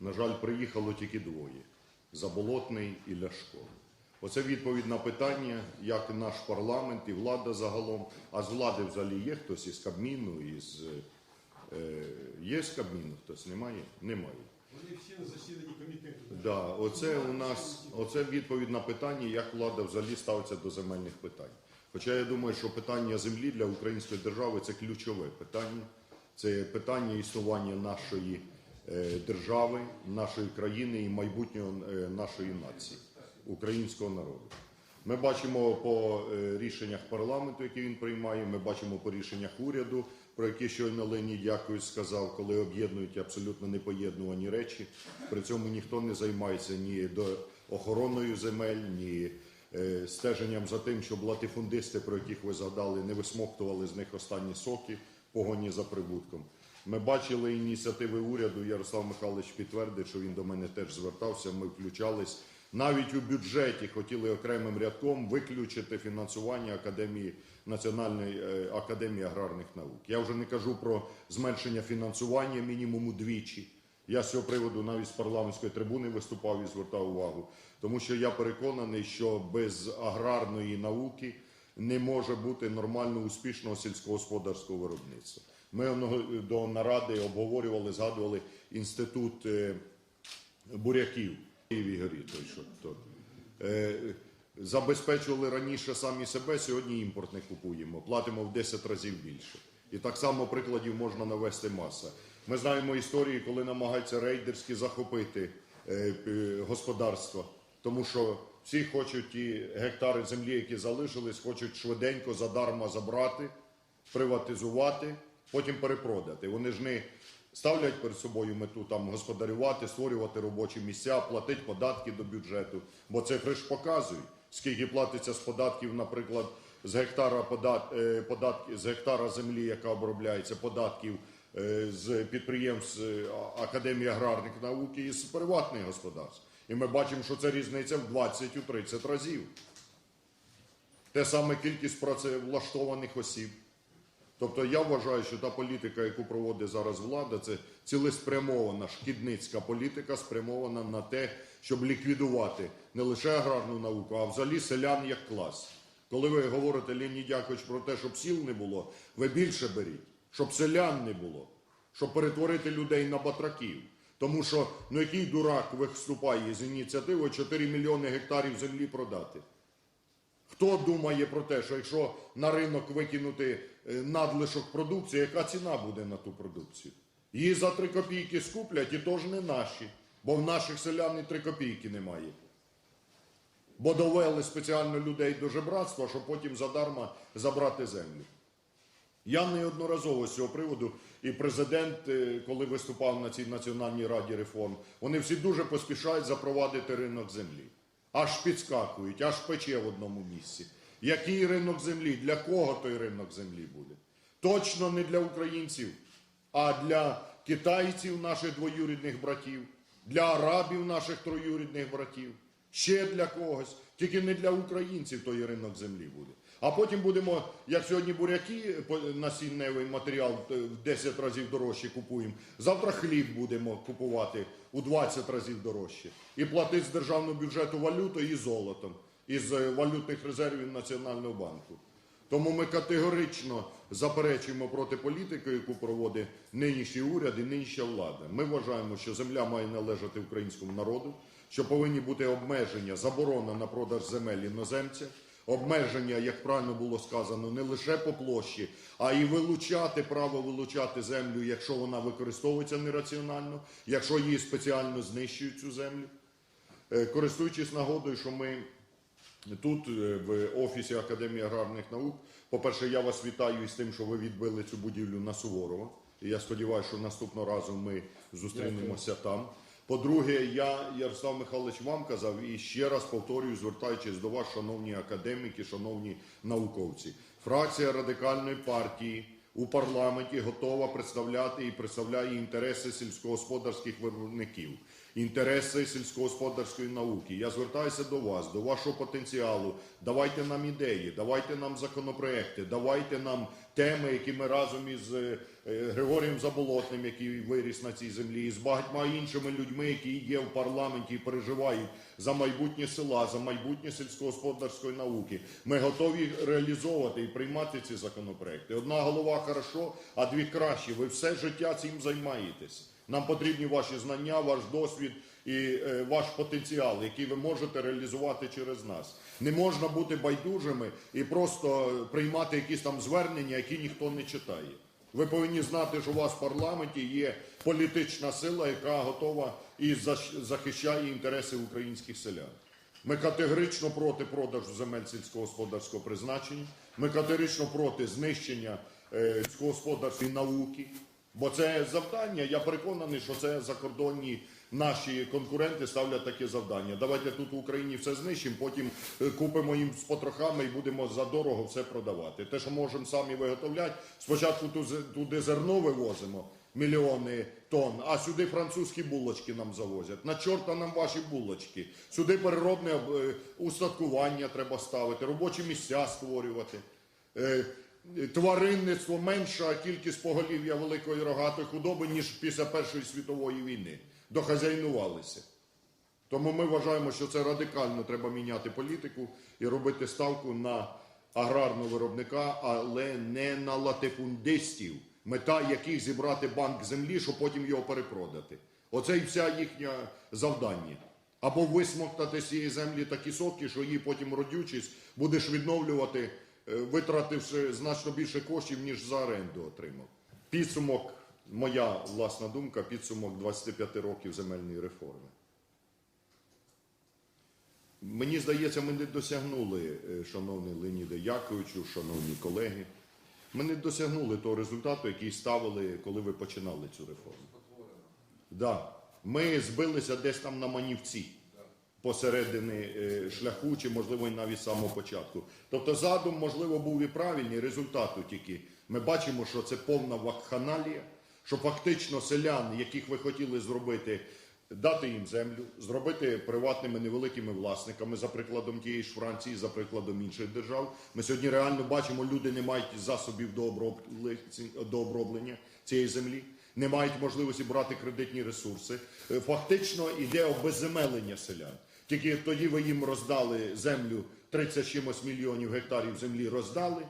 На жаль, приїхало тільки двоє Заболотний і Ляшко. Оце відповідь на питання, як наш парламент і влада загалом. А з влади взагалі є хтось із Кабміну, із е, є з Кабміну хтось? Немає? Немає. Вони всі на засіданні комітету. Да, оце у нас оце відповідь на питання, як влада взагалі ставиться до земельних питань. Хоча я думаю, що питання землі для української держави це ключове питання, це питання існування нашої держави, нашої країни і майбутнього е, нашої нації, українського народу. Ми бачимо по е, рішеннях парламенту, які він приймає. Ми бачимо по рішеннях уряду, про які щойно Леонід Якович сказав, коли об'єднують абсолютно непоєднувані речі. При цьому ніхто не займається ні до охороною земель, ні е, стеженням за тим, щоб латифундисти, про яких ви згадали, не висмоктували з них останні соки погоні за прибутком. Ми бачили ініціативи уряду. Ярослав Михайлович підтвердить, що він до мене теж звертався. Ми включались. Навіть у бюджеті хотіли окремим рядком виключити фінансування академії Національної е, академії аграрних наук. Я вже не кажу про зменшення фінансування мінімум удвічі. Я з цього приводу навіть з парламентської трибуни виступав і звертав увагу, тому що я переконаний, що без аграрної науки не може бути нормально успішного сільськогосподарського виробництва. Ми воно до наради обговорювали, згадували інститут е, буряків. Що, е, забезпечували раніше самі себе, сьогодні імпорт не купуємо, платимо в 10 разів більше. І так само прикладів можна навести маса. Ми знаємо історії, коли намагаються рейдерськи захопити е, господарства, тому що всі хочуть ті гектари землі, які залишились, хочуть швиденько задарма забрати, приватизувати, потім перепродати. Вони ж не ставлять перед собою мету там господарювати, створювати робочі місця, платити податки до бюджету. Бо цифри ж показують, скільки платиться з податків, наприклад, з гектара подат, е, податки, з гектара землі, яка обробляється, податків е, з підприємств е, Академії аграрних наук і з приватних господарств. І ми бачимо, що це різниця в 20-30 разів. Те саме кількість працевлаштованих осіб. Тобто я вважаю, що та політика, яку проводить зараз влада, це цілеспрямована шкідницька політика, спрямована на те, щоб ліквідувати не лише аграрну науку, а взагалі селян як клас. Коли ви говорите, Леонід Дякович, про те, щоб сіл не було, ви більше беріть, щоб селян не було, щоб перетворити людей на батраків. Тому що ну який дурак виступає з ініціативою 4 мільйони гектарів землі продати? Хто думає про те, що якщо на ринок викинути е, надлишок продукції, яка ціна буде на ту продукцію? Її за 3 копійки скуплять і то ж не наші, бо в наших селян і 3 копійки немає. Бо довели спеціально людей до жебратства, щоб потім задарма забрати землю. Я неодноразово з цього приводу, і президент, е, коли виступав на цій Національній раді реформ, вони всі дуже поспішають запровадити ринок землі. Аж підскакують, аж пече в одному місці. Який ринок землі? Для кого той ринок землі буде? Точно не для українців, а для китайців, наших двоюрідних братів, для арабів, наших троюрідних братів, ще для когось, тільки не для українців той ринок землі буде. А потім будемо, як сьогодні буряки, насінневий матеріал е, в 10 разів дорожче купуємо. Завтра хліб будемо купувати у 20 разів дорожче. І платити з державного бюджету валютою і золотом із е, валютних резервів Національного банку. Тому ми категорично заперечуємо проти політики, яку проводить нинішній уряд і нинішня влада. Ми вважаємо, що земля має належати українському народу, що повинні бути обмеження, заборона на продаж земель іноземцям, обмеження, як правильно було сказано, не лише по площі, а й вилучати право вилучати землю, якщо вона використовується нераціонально, якщо її спеціально знищують цю землю. Е, Користуючись нагодою, що ми Тут, е, в офісі Академії аграрних наук, по-перше, я вас вітаю із тим, що ви відбили цю будівлю на Суворова. І я сподіваюся, що наступного разу ми зустрінемося там. По-друге, я, Ярослав Михайлович, вам казав і ще раз повторюю, звертаючись до вас, шановні академіки, шановні науковці. Фракція радикальної партії у парламенті готова представляти і представляє інтереси сільськогосподарських виробників, інтереси сільськогосподарської науки. Я звертаюся до вас, до вашого потенціалу. Давайте нам ідеї, давайте нам законопроекти, давайте нам теми, які ми разом із е, е, Григорієм Заболотним, який виріс на цій землі, і з багатьма іншими людьми, які є в парламенті і переживають за майбутнє села, за майбутнє сільськогосподарської науки. Ми готові реалізовувати і приймати ці законопроекти. Одна голова хорошо, а дві краще. Ви все життя цим займаєтесь. Нам потрібні ваші знання, ваш досвід і е, ваш потенціал, який ви можете реалізувати через нас. Не можна бути байдужими і просто приймати якісь там звернення, які ніхто не читає. Ви повинні знати, що у вас в парламенті є політична сила, яка готова і захищає інтереси українських селян. Ми категорично проти продажу земель сільськогосподарського призначення. Ми категорично проти знищення е, сільськогосподарської науки. Бо це завдання, я переконаний, що це закордонні наші конкуренти ставлять таке завдання. Давайте тут в Україні все знищимо, потім е, купимо їм з потрохами і будемо задорого все продавати. Те, що можемо самі виготовляти, спочатку ту туди зерно вивозимо, мільйони тонн, а сюди французькі булочки нам завозять. На чорта нам ваші булочки. Сюди переробне е, устаткування треба ставити, робочі місця створювати. Тваринництво менша кількість поголів'я великої рогатої худоби, ніж після Першої світової війни. Дохазяйнувалися. Тому ми вважаємо, що це радикально треба міняти політику і робити ставку на аграрного виробника, але не на латифундистів, мета яких зібрати банк землі, щоб потім його перепродати. Оце і вся їхня завдання. Або висмоктати з цієї землі такі соки, що її потім родючість будеш відновлювати, витративши значно більше коштів, ніж за оренду отримав. Підсумок, моя власна думка, підсумок 25 років земельної реформи. Мені здається, ми не досягнули, е, шановний Леоніде Яковичу, шановні колеги, ми не досягнули того результату, який ставили, коли ви починали цю реформу. Да. Ми збилися десь там на манівці посередині е, шляху, чи можливо навіть з самого початку. Тобто задум, можливо, був і правильний, результату тільки. Ми бачимо, що це повна вакханалія, що фактично селян, яких ви хотіли зробити, дати їм землю, зробити приватними невеликими власниками, за прикладом тієї ж Франції, за прикладом інших держав. Ми сьогодні реально бачимо, люди не мають засобів до оброблення цієї землі не мають можливості брати кредитні ресурси. Е, Фактично йде обезземелення селян. Тільки тоді ви їм роздали землю 30 чимось мільйонів гектарів землі роздали.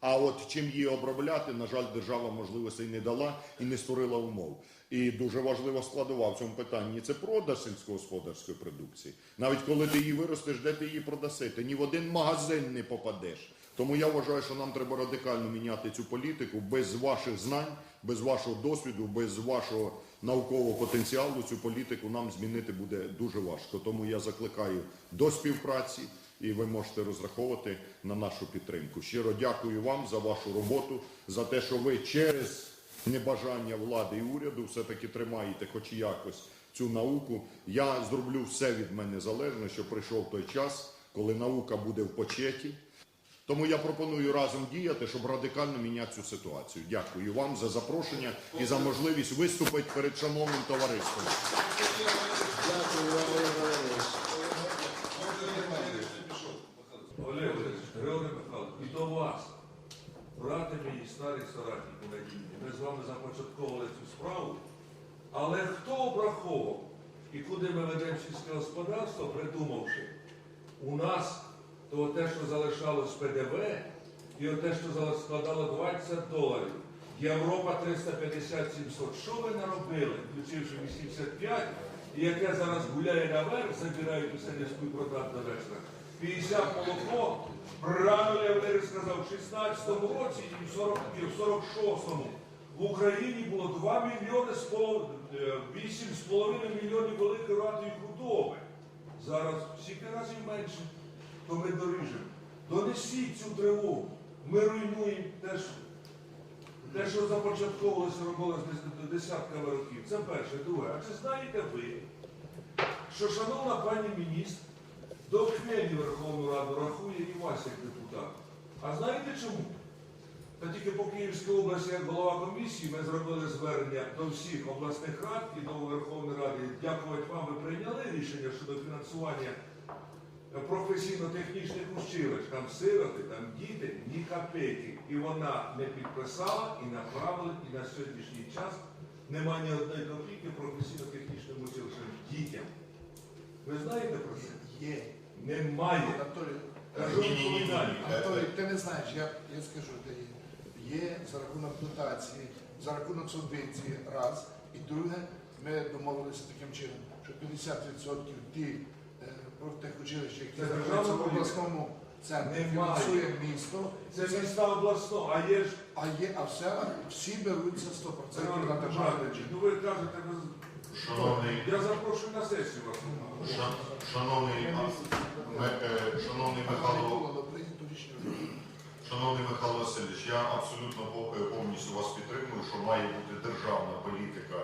А от чим її обробляти, на жаль, держава можливостей не дала і не створила умов. І дуже важлива складова в цьому питанні це продаж сільськогосподарської продукції. Навіть коли ти її виростеш, де ти її продаси? Ти ні в один магазин не попадеш. Тому я вважаю, що нам треба радикально міняти цю політику без ваших знань, без вашого досвіду, без вашого наукового потенціалу. Цю політику нам змінити буде дуже важко. Тому я закликаю до співпраці, і ви можете розраховувати на нашу підтримку. Щиро дякую вам за вашу роботу, за те, що ви через небажання влади і уряду все-таки тримаєте, хоч якось цю науку. Я зроблю все від мене залежне, що прийшов той час, коли наука буде в почеті. Тому я пропоную разом діяти, щоб радикально міняти цю ситуацію. Дякую вам за запрошення і за можливість виступити перед шановним товариством. Дякую, Олег Георгій Михайлович, і до вас, брати мої старі соратники надійні, ми з вами започатковували цю справу, але хто обраховував і куди ми ведемо сільське господарство, придумавши, у нас то те, що залишалось ПДВ, і те, що складало 20 доларів, Європа 350-700. Що ви наробили, включивши 85, і яке зараз гуляє наверх, забирають усе низьку і продати до вечора. 50 молоко, правильно я Валерій сказав, в 16-му році і в 40 і в 46-му в Україні було 2 мільйони з полов- е, 8,5 мільйонів великої радої худоби. Зараз в разів менше, то ми доріжемо. Донесіть цю тривогу. Ми руйнуємо те, що, те, що започатковувалося, робилося десятками років. Це перше. Друге. А чи знаєте ви, що шановна пані міністр до Хмельні Верховну Раду рахує і вас як депутат? А знаєте чому? Та тільки по Київській області, як голова комісії, ми зробили звернення до всіх обласних рад і до Верховної Ради. Дякувати вам, ви прийняли рішення щодо фінансування професійно-технічних училищ, там сироти, там діти, ні копейки. І вона не підписала і направила, і на сьогоднішній час немає ні одної копійки професійно-технічним училищам дітям. Ви знаєте про це? Є. Немає. Анатолій, Кажу, Ні, ні, ні, ні. Анатолій, ти не знаєш, я, я скажу, де є. Є за рахунок дотації, за рахунок субвенції, раз. І друге, ми домовилися таким чином, що 50% ті е, профтехучилища, які Це державна в політика? обласному центрі, Немає. фінансує місто. Це міста обласно, а є ж А є, а все, всі беруться 100% на державний бюджет. Ну ви кажете, ви... Шановний, я запрошую на сесію вас. ша- шановний, а, ме- е, шановний Михайло, прийнято рішення. Шановний Михайло Васильович, я абсолютно повністю вас підтримую, що має бути державна політика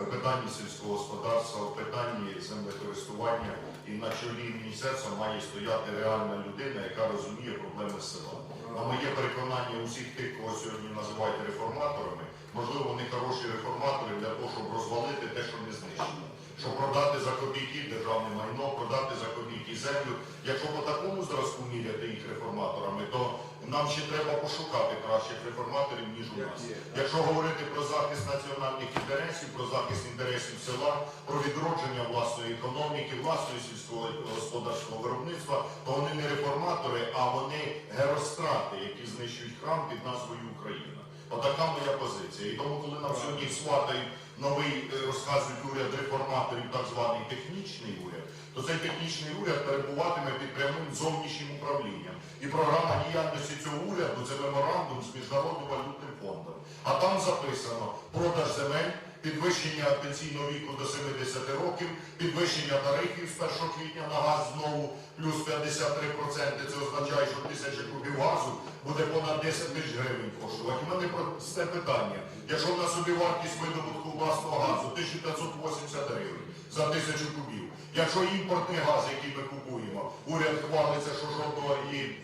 в питанні сільського господарства, в питанні землекористування і на чолі міністерства має стояти реальна людина, яка розуміє проблеми села. На моє переконання усіх тих, кого сьогодні називають реформаторами, можливо, вони хороші реформатори для того, щоб розвалити те, що не знищено. Щоб продати за копійки державне майно, продати за копійки землю. Якщо по такому зразку міряти їх реформаторами, то нам ще треба пошукати кращих реформаторів, ніж у нас. Якщо говорити про захист національних інтересів, про захист інтересів села, про відродження власної економіки, власної сільськогосподарського виробництва, то вони не реформатори, а вони герострати, які знищують храм під назвою Україна. Отака моя позиція. І тому, коли нам сьогодні сватають новий, е, розказують уряд реформаторів, так званий технічний уряд, то цей технічний уряд перебуватиме під прямим зовнішнім управлінням. І програма діяльності цього уряду це меморандум з Міжнародним валютним фондом. А там записано продаж земель, підвищення пенсійного віку до 70 років, підвищення тарифів з 1 квітня на газ знову плюс 53%. Це означає, що тисяча кубів газу буде понад 10 тисяч гривень коштувати. У мене просте питання. Якщо в нас собі вартість видобутку власного газу 1580 гривень за тисячу кубів, якщо імпортний газ, який ми купуємо, уряд хвалиться, що жодної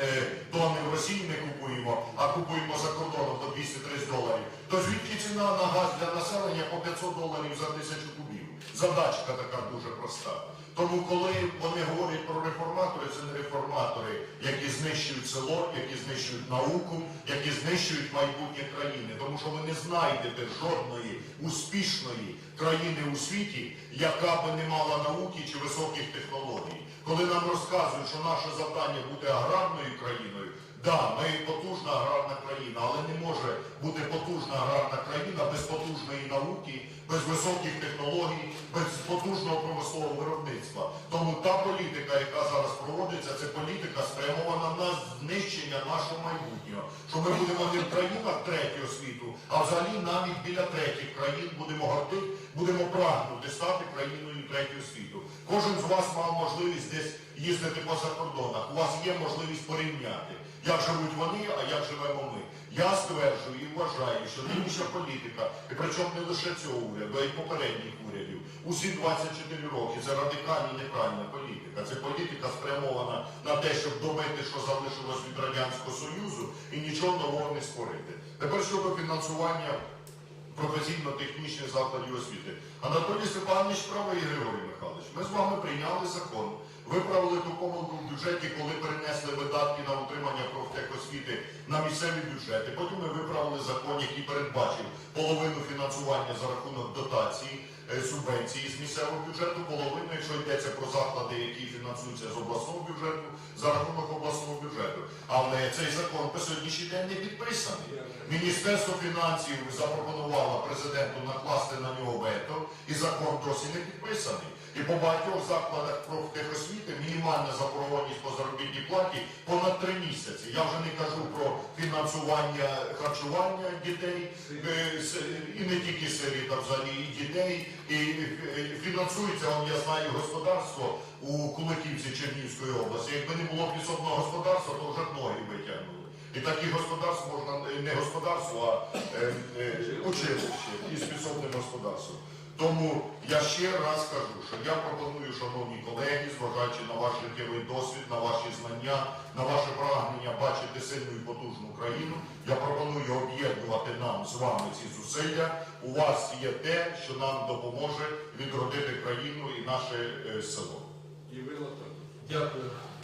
е, тонни в Росії не купуємо, а купуємо за кордоном по 230 доларів, то звідки ціна на газ для населення по 500 доларів за тисячу кубів? Задачка така дуже проста. Тому, коли вони говорять про реформатори, це не реформатори, які знищують село, які знищують науку, які знищують майбутнє країни. Тому що ви не знайдете жодної успішної країни у світі, яка би не мала науки чи високих технологій. Коли нам розказують, що наше завдання бути аграрною країною, да, ми потужна аграрна країна, але не може бути потужна аграрна країна без потужної науки, без високих технологій, без потужного промислового виробництва. Тому та політика, яка зараз проводиться, це політика спрямована на знищення нашого майбутнього. Що ми будемо не в країнах третього світу, а взагалі навіть біля третіх країн будемо горти, будемо прагнути стати країною третього світу. Кожен з вас мав можливість десь їздити по закордонах. У вас є можливість порівняти, як живуть вони, а як живемо ми. Я стверджую і вважаю, що нинішня політика, і причому не лише цього уряду, а й попередніх урядів, усі 24 роки це радикальна неправильна політика. Це політика спрямована на те, щоб добити, що залишилось від Радянського Союзу, і нічого нового не створити. Тепер щодо фінансування професійно-технічних закладів освіти. Анатолій Степанович правий Григорій Михайлович. Ми з вами прийняли закон, виправили ту помилку в бюджеті, коли перенесли видатки на утримання профтехосвіти на місцеві бюджети. Потім ми виправили закон, який передбачив половину фінансування за рахунок дотації, субвенції з місцевого бюджету, половину, якщо йдеться про заклади, які фінансуються з обласного бюджету, за рахунок обласного бюджету. Але цей закон по сьогоднішній день не підписаний. Міністерство фінансів запропонувало президенту накласти на нього вето, і закон досі не підписаний. І по багатьох закладах профтехосвіти мінімальна заборгованість по заробітній платі понад три місяці. Я вже не кажу про фінансування харчування дітей, е, і не тільки сиріт, а взагалі і дітей. І е, фінансується, я знаю, господарство у Куликівці Чернігівської області. Якби не було підсобного господарства, то вже ноги витягнули. І таких господарств можна е, не господарство, а училище із підсобним господарством. Тому я ще раз кажу, що я пропоную, шановні колеги, зважаючи на ваш життєвий досвід, на ваші знання, на ваше прагнення бачити сильну і потужну країну, я пропоную об'єднувати нам з вами ці зусилля. У вас є те, що нам допоможе відродити країну і наше е, село. І ви. Дякую.